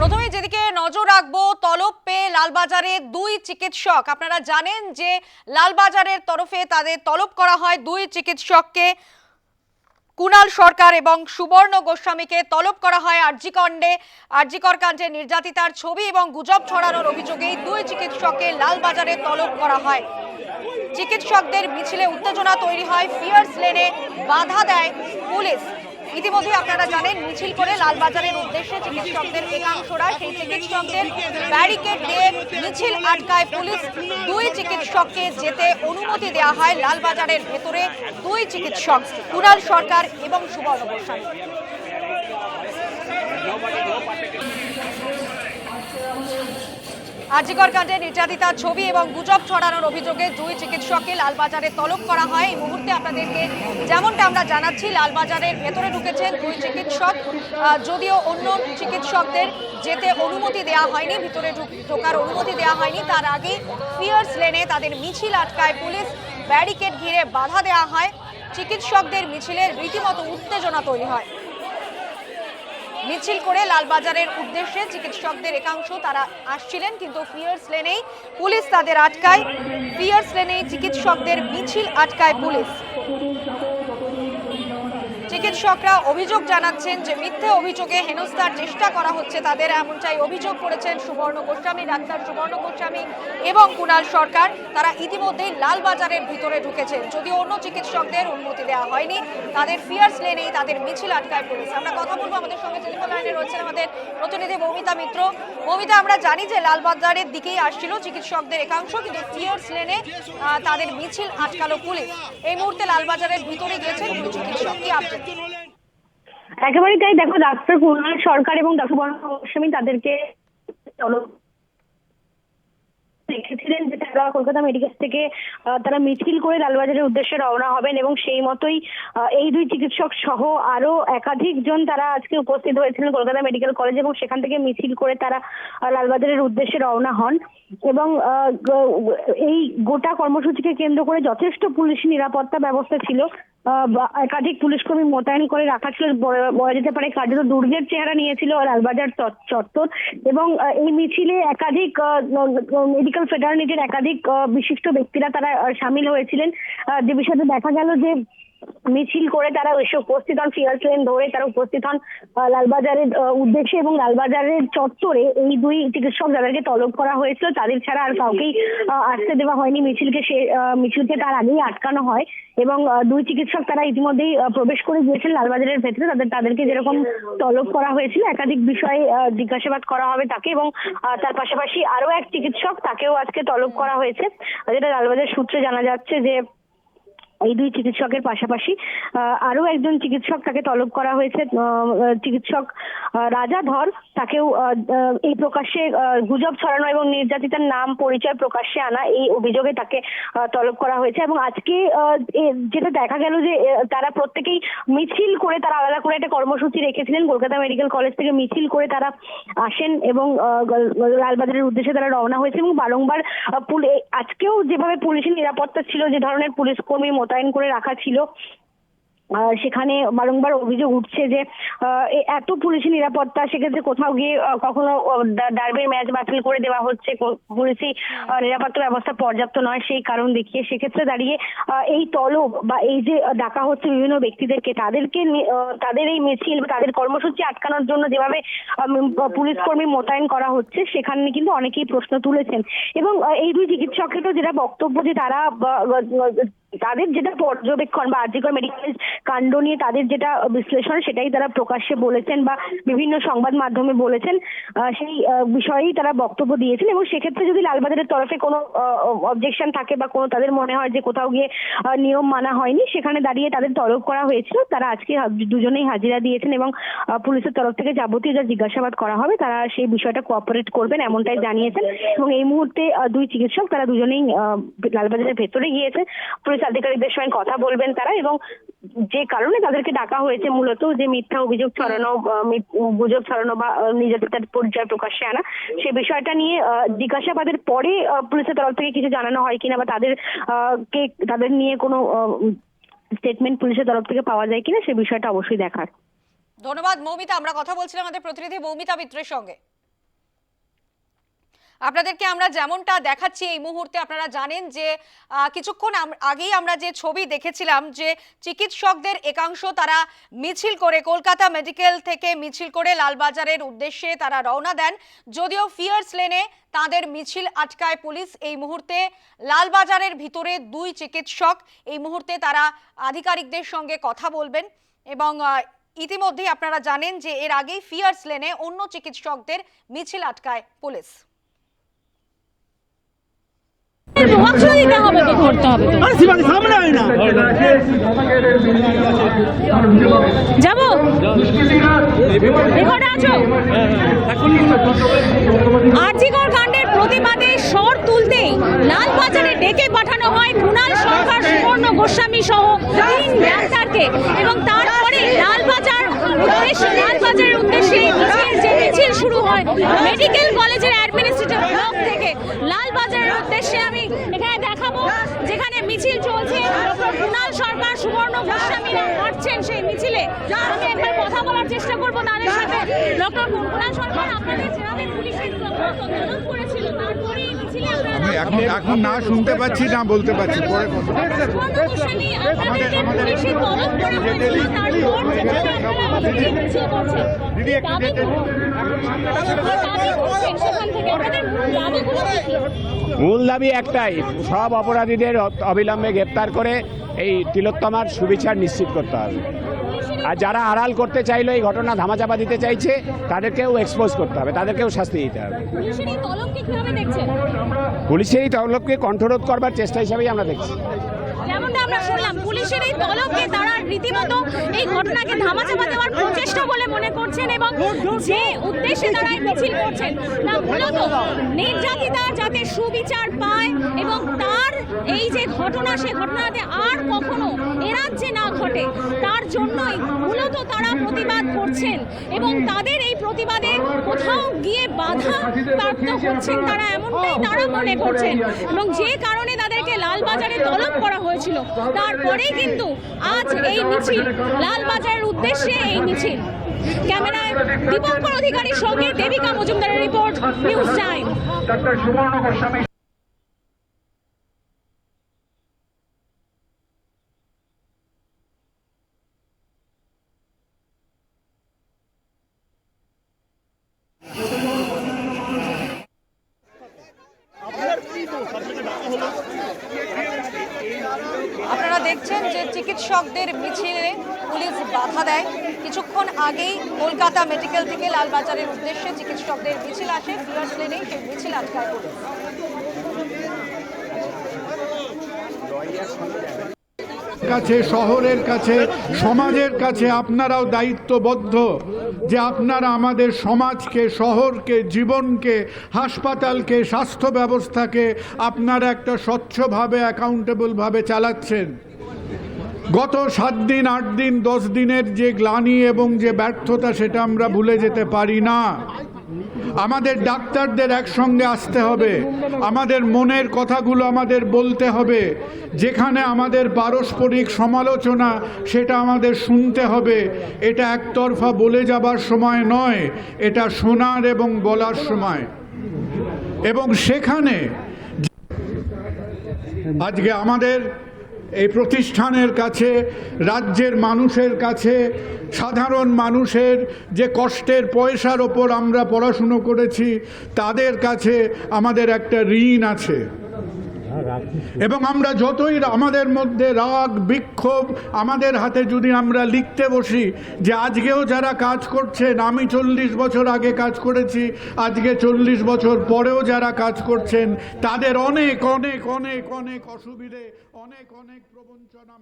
প্রথমে যেদিকে নজর রাখব তলব পেয়ে লালবাজারে দুই চিকিৎসক। আপনারা জানেন যে লালবাজারের তরফে তাদের তলব করা হয় দুই চিকিৎসককে। কুণাল সরকার এবং সুবর্ণ গোস্বামীকে তলব করা হয় আরজিকণ্ডে। আরজিকর কাণ্ডে নির্যাতিতার ছবি এবং গুজব ছড়ানোর অভিযোগেই দুই চিকিৎসককে লালবাজারে তলব করা হয়। চিকিৎসকদের মিছিলে উত্তেজনা তৈরি হয়, ফিয়ার্স লেনে বাধা দেয় পুলিশ। ইতিমধ্যে আপনারা জানেন, মিছিল করে লালবাজারের উদ্দেশ্যে চিকিৎসকদের একাংশরা সেই চিকিৎসকদের ব্যারিকেড দিয়ে মিছিল আটকায় পুলিশ। দুই চিকিৎসককে যেতে অনুমতি দেওয়া হয় লালবাজারের ভেতরে। দুই চিকিৎসক কুণাল সরকার এবং সুবর্ণ গোস্বামী আরজিকর কাণ্ডে নির্যাতিতার ছবি এবং গুজব ছড়ানোর অভিযোগে দুই চিকিৎসককে লালবাজারে তলব করা হয়। এই মুহূর্তে আপনাদেরকে যেমনটা আমরা জানাচ্ছি, লালবাজারের ভেতরে ঢুকেছেন দুই চিকিৎসক। যদিও অন্য চিকিৎসকদের যেতে অনুমতি দেওয়া হয়নি, ভিতরে ঢুক- ঢোকার অনুমতি দেওয়া হয়নি। তার আগে ফিয়ার্স লেনে তাদের মিছিল আটকায় পুলিশ ব্যারিকেড ঘিরে বাধা দেওয়া হয়। চিকিৎসকদের মিছিলের রীতিমতো উত্তেজনা তৈরি হয়। মিছিল করে লালবাজারের উদ্দেশ্যে চিকিৎসকদের একাংশ তারা আসছিলেন, কিন্তু ফিয়ার্স লেনেই পুলিশ তাদের আটকায়। ফিয়ার্স লেনেই চিকিৎসকদের মিছিল আটকায় পুলিশ। চিকিৎসকরা অভিযোগ জানাচ্ছেন যে মিথ্যে অভিযোগে হেনস্থার চেষ্টা করা হচ্ছে তাদের, এমনটাই অভিযোগ করেছেন সুবর্ণ গোস্বামী, ডাক্তার সুবর্ণ গোস্বামী এবং কুণাল সরকার। তারা ইতিমধ্যেই লালবাজারের ভিতরে ঢুকেছেন। যদিও অন্য চিকিৎসকদের অনুমতি দেওয়া হয়নি, তাদের ফিয়ার্স লেনেই তাদের মিছিল আটকায় পুলিশ আমরা কথা বলব আমাদের সঙ্গে টেলিফোন লাইনে রয়েছেন আমাদের প্রতিনিধি মৌমিতা মিত্র। মৌমিতা, আমরা জানি যে লালবাজারের দিকেই আসছিল চিকিৎসকদের একাংশ, কিন্তু ফিয়ার্স লেনে তাদের মিছিল আটকালো পুলিশ। এই মুহূর্তে লালবাজারের ভিতরে গিয়েছেন চিকিৎসক। কি আপডেট? একেবারেই তাই। দেখো, ডাক্তার কুণাল সরকার এবং ডাক্তার বর্ণ গোস্বামী তাদেরকে তলব রেখেছিলেন যে তারা কলকাতা মেডিকেল থেকে তারা মিছিল করে লালবাজারের উদ্দেশ্যে রওনা হবেন এবং সেই মতোই এই দুই চিকিৎসক সহ আরও একাধিক জন তারা আজকে উপস্থিত হয়েছিলেন কলকাতা মেডিকেল কলেজ এবং সেখান থেকে মিছিল করে তারা লালবাজারের উদ্দেশ্যে রওনা হন এবং এই গোটা কর্মসূচিকে কেন্দ্র করে যথেষ্ট পুলিশ নিরাপত্তা ব্যবস্থা ছিল। একাধিক পুলিশ কর্মী মোতায়েন করে রাখা ছিল বলা যেতে পারে। কার্যত দুর্গের চেহারা নিয়েছিল লালবাজার চত্বর এবং এই মিছিলে একাধিক মেডিকেল ফেটার্নিটির একাধিক বিশিষ্ট ব্যক্তিরা তারা সামিল হয়েছিলেন। যে বিষয়টা দেখা গেল যে মিছিল করে তারা এসে উপস্থিত হন ফিয়ার ট্রেন ধরে তারা উপস্থিত হন লালবাজারের উদ্দেশ্যে এবং লালবাজারের চত্বরে এই দুই চিকিৎসক যাদেরকে তলব করা হয়েছিল, তাদের ছাড়া আর কাউকেই আসতে দেওয়া হয়নি। মিছিলকে সে মিছিলকে তার আগেই আটকানো হয় এবং দুই চিকিৎসক তারা ইতিমধ্যেই প্রবেশ করে গিয়েছেন লালবাজারের ভেতরে। তাদের, তাদেরকে যেরকম তলব করা হয়েছিল, একাধিক বিষয়ে জিজ্ঞাসাবাদ করা হবে তাকে এবং তার পাশাপাশি আরও এক চিকিৎসক তাকেও আজকে তলব করা হয়েছে। যেটা লালবাজার সূত্রে জানা যাচ্ছে যে এই দুই চিকিৎসকের পাশাপাশি আহ, আরও একজন চিকিৎসক তাকে তলব করা হয়েছে চিকিৎসক রাজা ধর তাকেও এই প্রকাশ্যে গুজব ছড়ানো এবং নির্যাতিতার নাম পরিচয় প্রকাশ্যে আনা এই অভিযোগে তাকে তলব করা হয়েছে এবং আজকে যেটা দেখা গেল যে তারা প্রত্যেকেই মিছিল করে তারা আলাদা করে একটা কর্মসূচি রেখেছিলেন। কলকাতা মেডিকেল কলেজ থেকে মিছিল করে তারা আসেন এবং লালবাজারের উদ্দেশ্যে তারা রওনা হয়েছে এবং বারংবার আজকেও যেভাবে পুলিশের নিরাপত্তা ছিল যে ধরনের পুলিশ কর্মী মোতায়েন করে রাখা ছিল। সেখানে বারংবার অভিযোগ উঠছে যে এত পুলিশি নিরাপত্তা, সেক্ষেত্রে কোথাও গিয়ে কখনো ডার্বির ম্যাচ বাতিল করে দেওয়া হচ্ছে পুলিশি নিরাপত্তা ব্যবস্থা পর্যাপ্ত নয় সেই কারণ দেখিয়ে সেক্ষেত্রে দাঁড়িয়ে এই তলব বা এই যে ডাকা হচ্ছে বিভিন্ন ব্যক্তিদেরকে, তাদেরকে তাদের এই মিছিল বা তাদের কর্মসূচি আটকানোর জন্য যেভাবে পুলিশ কর্মী মোতায়েন করা হচ্ছে, সেখানে কিন্তু অনেকেই প্রশ্ন তুলেছেন। এবং এই দুই চিকিৎসকেরও যেটা বক্তব্য যে তারা তাদের যেটা পর্যবেক্ষণ বা আর্যিকর মেডিকেল কাণ্ড নিয়ে তাদের যেটা বিশ্লেষণ সেটাই তারা প্রকাশ্যে বলেছেন বা বিভিন্ন সংবাদ মাধ্যমে বলেছেন। সেই বিষয়েই তারা বক্তব্য দিয়েছেন এবং সেক্ষেত্রে যদি লালবাজারের তরফে কোনো অবজেকশন থাকে বা কোনো তাদের মনে হয় যে কোথাও গিয়ে নিয়ম মানা হয়নি, সেখানে দাঁড়িয়ে তাদের তলব করা হয়েছিল। তারা আজকে দুজনেই হাজিরা দিয়েছেন এবং পুলিশের তরফ থেকে যাবতীয় যা জিজ্ঞাসাবাদ করা হবে, তারা সেই বিষয়টা কোঅপারেট করবেন এমনটাই জানিয়েছেন। এবং এই মুহূর্তে দুই চিকিৎসক তারা দুজনেই লালবাজারের ভেতরে গিয়েছে। পুলিশ আধিকারিকদের সঙ্গে কথা বলবেন তারা এবং যে কারণে তাদেরকে ডাকা হয়েছে মূলত যে মিথ্যা অভিযোগ ছড়ানো গুজব ছড়ানো বা নির্যাতিতার পরিচয় প্রকাশ্যে আনা, সে বিষয়টা নিয়ে জিজ্ঞাসাবাদের পরে পুলিশের তরফ থেকে কিছু জানানো হয় কিনা বা তাদের কে, তাদের নিয়ে কোনো স্টেটমেন্ট পুলিশের তরফ থেকে পাওয়া যায় কিনা, সে বিষয়টা অবশ্যই দেখার। ধন্যবাদ, মৌমিতা। আমরা কথা বলছিলাম আমাদের প্রতিনিধি মৌমিতা মিত্রের সঙ্গে। আপনাদেরকে আমরা যেমনটা দেখাচ্ছি এই মুহূর্তে আপনারা জানেন যে কিছুক্ষণ আগেই আমরা যে ছবি দেখেছিলাম যে চিকিৎসকদের একাংশ তারা মিছিল করে কলকাতা মেডিকেল থেকে মিছিল করে লালবাজারের উদ্দেশ্যে তারা রওনা দেন। যদিও ফিয়ার্স লেনে তাদের মিছিল আটকায় পুলিশ। এই মুহূর্তে লালবাজারের ভিতরে দুই চিকিৎসক এই মুহূর্তে তারা আধিকারিকদের সঙ্গে কথা বলবেন এবং ইতিমধ্যেই আপনারা জানেন যে এর আগেই ফিয়ার্স লেনে অন্য চিকিৎসকদের মিছিল আটকায় পুলিশ বক্সও দিতে হবে তো করতে হবে তো আরে শিবানী সামনে হয় না প্রতিবাদে স্বর তুলতেই লালবাজারে ডেকে পাঠানো হয় কুণাল সরকার, সুবর্ণ গোস্বামী সহ এবং শুরু হয়। মেডিকেল কলেজের অ্যাডমিনিস্ট্রেটিভ ব্লক থেকে লালবাজারের উদ্দেশ্যে আমি এখানে দেখাবো যেখানে মিছিল চলছে। কুণাল সরকার সুবর্ণ গোস্বামীরা হাঁটছেন সেই মিছিলে। আমি একবার কথা বলার চেষ্টা করব তাদের সাথে। ডক্টর কুণাল সরকার আপনাদের যেভাবে পুলিশের তদন্ত করেছিল তারপরে এই মিছিলে আমি আপনারা এখন এখন না শুনতে পাচ্ছি না বলতে পারছি পরে কি? মূল দাবি একটাই সব অপরাধীদের অবিলম্বে গ্রেপ্তার করে এই তিলোত্তমার সুবিচার নিশ্চিত করতে হবে আর যারা আড়াল করতে চাইলো এই ঘটনা ধামাচাপা দিতে চাইছে তাদেরকেও এক্সপোজ করতে হবে তাদেরকেও শাস্তি দিতে হবে। পুলিশের এই তলবকে কণ্ঠরোধ করবার চেষ্টা হিসাবেই আমরা দেখছি। পুলিশের এই তলবকে তারা রীতিমতো এই ঘটনাকে ধামাচাপা দেওয়ার প্রচেষ্টা বলে মনে করছেন এবং যে উদ্দেশ্যে তারা মিছিল করছেন তা মূলত নির্যাতিতা যাতে সুবিচার পায় এবং তার এই যে ঘটনা, সে ঘটনাতে আর কখনো এ রাজ্যে না ঘটে, তার জন্যই মূলত তারা প্রতিবাদ করছেন এবং তাদের এই প্রতিবাদে কোথাও গিয়ে বাধা প্রাপ্ত হচ্ছেন তারা, এমনটাই তারা মনে করছেন এবং যে কারণে লালবাজারে তলব করা হয়েছিল। তারপরেই কিন্তু আজ এই মিছিল, লালবাজারের উদ্দেশ্যে এই মিছিল। ক্যামেরায় দীপঙ্কর অধিকারীর সঙ্গে দেবিকা মজুমদারের রিপোর্ট, নিউজ টাইম আপনারা দেখছেন যে চিকিৎসকদের মিছিলে পুলিশ বাধা দেয়। কিছুক্ষণ আগেই কলকাতা মেডিকেল থেকে লালবাজারের উদ্দেশ্যে চিকিৎসকদের মিছিল আসে। ফিয়ার্স লেনেই সেই মিছিল আটকায় পুলিশ। কাছে, শহরের কাছে, সমাজের কাছে আপনারাও দায়িত্ববদ্ধ যে আপনারা আমাদের সমাজকে, শহরকে, জীবনকে, হাসপাতালকে, স্বাস্থ্য ব্যবস্থাকে আপনারা একটা স্বচ্ছভাবে অ্যাকাউন্টেবলভাবে চালাচ্ছেন। গত সাত দিন, আট দিন, দশ দিনের যে গ্লানি এবং যে ব্যর্থতা সেটা আমরা ভুলে যেতে পারি না। আমাদের ডাক্তারদের একসঙ্গে আসতে হবে। আমাদের মনের কথাগুলো আমাদের বলতে হবে। যেখানে আমাদের পারস্পরিক সমালোচনা, সেটা আমাদের শুনতে হবে। এটা একতরফা বলে যাবার সময় নয়, এটা শোনার এবং বলার সময়। এবং সেখানে আজকে আমাদের এই প্রতিষ্ঠানের কাছে, রাজ্যের মানুষের কাছে, সাধারণ মানুষের যে কষ্টের পয়সার ওপর আমরা পড়াশুনো করেছি, তাদের কাছে আমাদের একটা ঋণ আছে। এবং আমরা যতই আমাদের মধ্যে রাগ, বিক্ষোভ, আমাদের হাতে যদি আমরা লিখতে বসি যে আজকেও যারা কাজ করছেন, আমি চল্লিশ বছর আগে কাজ করেছি, আজকে চল্লিশ বছর পরেও যারা কাজ করছেন, তাদের অনেক অনেক অনেক অনেক অসুবিধে, অনেক অনেক প্রবঞ্চনা